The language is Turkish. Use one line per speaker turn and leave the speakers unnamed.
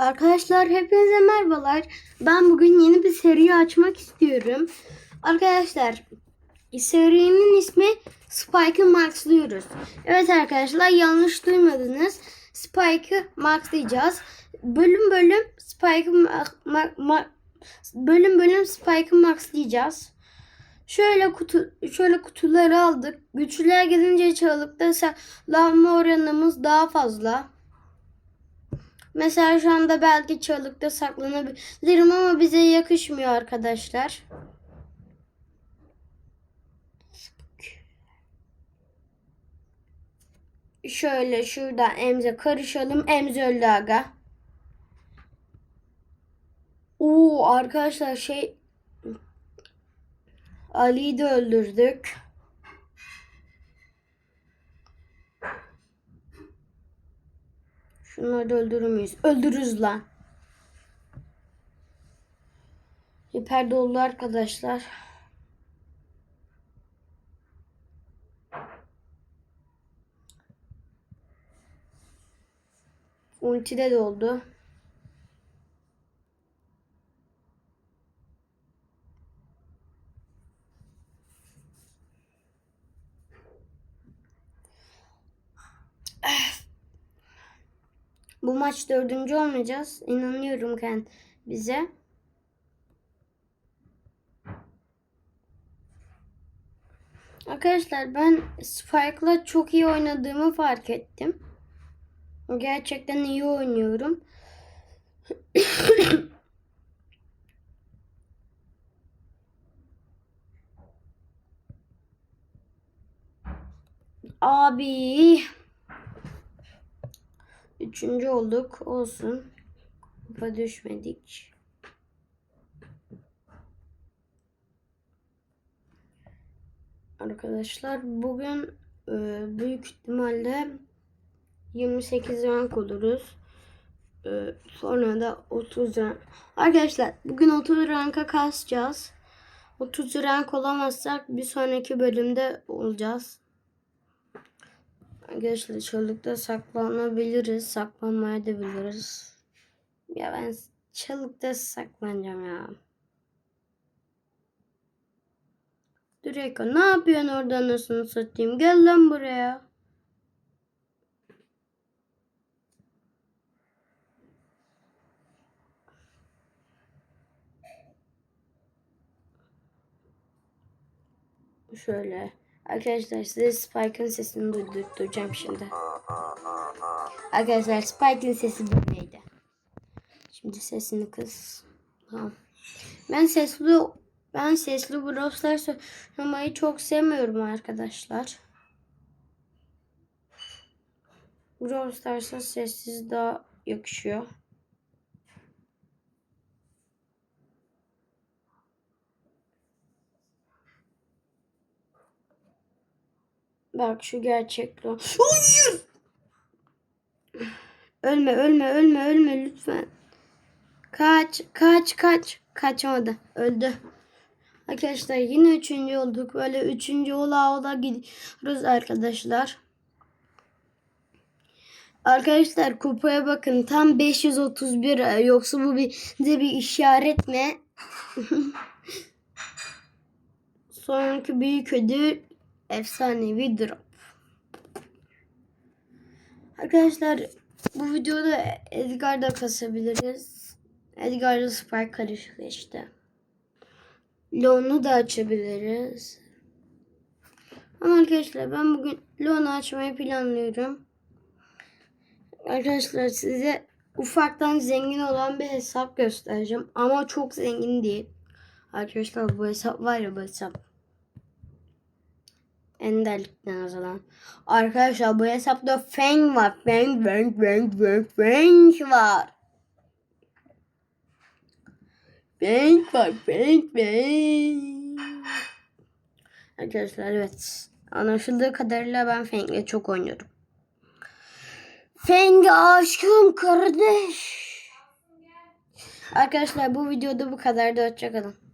Arkadaşlar hepinize merhabalar. Ben bugün yeni bir seri açmak istiyorum. Arkadaşlar serinin ismi Spike'ı Maxlıyoruz. Evet arkadaşlar yanlış duymadınız. Spike'ı Maxlayacağız. Bölüm bölüm Spike'ı bölüm bölüm Spike'ı Maxlayacağız. Şöyle kutu şöyle kutuları aldık. Güçlüler gelince çığlıkta saklanma oranımız daha fazla. Mesela şu anda belki çalıkta saklanabilirim ama bize yakışmıyor arkadaşlar. Şöyle şuradan emze karışalım. Emze öldü aga. Oo arkadaşlar şey Ali'yi de öldürdük. Şunları da öldürür müyüz? Öldürürüz lan. Hiper doldu arkadaşlar. Ulti de doldu. Bu maç dördüncü olmayacağız. İnanıyorum Ken bize. Arkadaşlar ben Spike'la çok iyi oynadığımı fark ettim. Gerçekten iyi oynuyorum. Abi. Üçüncü olduk. Olsun. Kupa düşmedik. Arkadaşlar bugün e, büyük ihtimalle 28 rank oluruz. E, sonra da 30 rank. Arkadaşlar bugün 30 ranka kasacağız. 30 rank olamazsak bir sonraki bölümde olacağız. Arkadaşlar çalıkta saklanabiliriz. Saklanmaya da biliriz. Ya ben çalıkta saklanacağım ya. Draco ne yapıyorsun orada anasını satayım? Gel lan buraya. Şöyle. Arkadaşlar size Spike'ın sesini duyduracağım şimdi. Arkadaşlar Spike'ın sesi böyleydi. Şimdi sesini kız. Ben sesli ben sesli Brawl Stars oynamayı çok sevmiyorum arkadaşlar. Brawl Stars'a sessiz daha yakışıyor. Bak şu gerçekli. Hayır! Ölme ölme ölme ölme lütfen. Kaç kaç kaç. Kaçamadı. Öldü. Arkadaşlar yine üçüncü olduk. Böyle üçüncü ola ola gidiyoruz arkadaşlar. Arkadaşlar kupaya bakın. Tam 531. Yoksa bu bir de bir işaret mi? Sonraki büyük ödül efsanevi drop. Arkadaşlar bu videoda Edgar'da kasabiliriz. Edgar'da Spike karışık işte. Leon'u da açabiliriz. Ama arkadaşlar ben bugün Leon'u açmayı planlıyorum. Arkadaşlar size ufaktan zengin olan bir hesap göstereceğim. Ama çok zengin değil. Arkadaşlar bu hesap var ya bu hesap. Enderlikten azalan. Arkadaşlar bu hesapta Fang var. Fang, Fang, Fang, Fang, Fang var. Fang var. Fang, Fang. Arkadaşlar evet. Anlaşıldığı kadarıyla ben Fang'le çok oynuyorum. Fang aşkım kardeş. Arkadaşlar bu videoda bu kadar da hoşçakalın.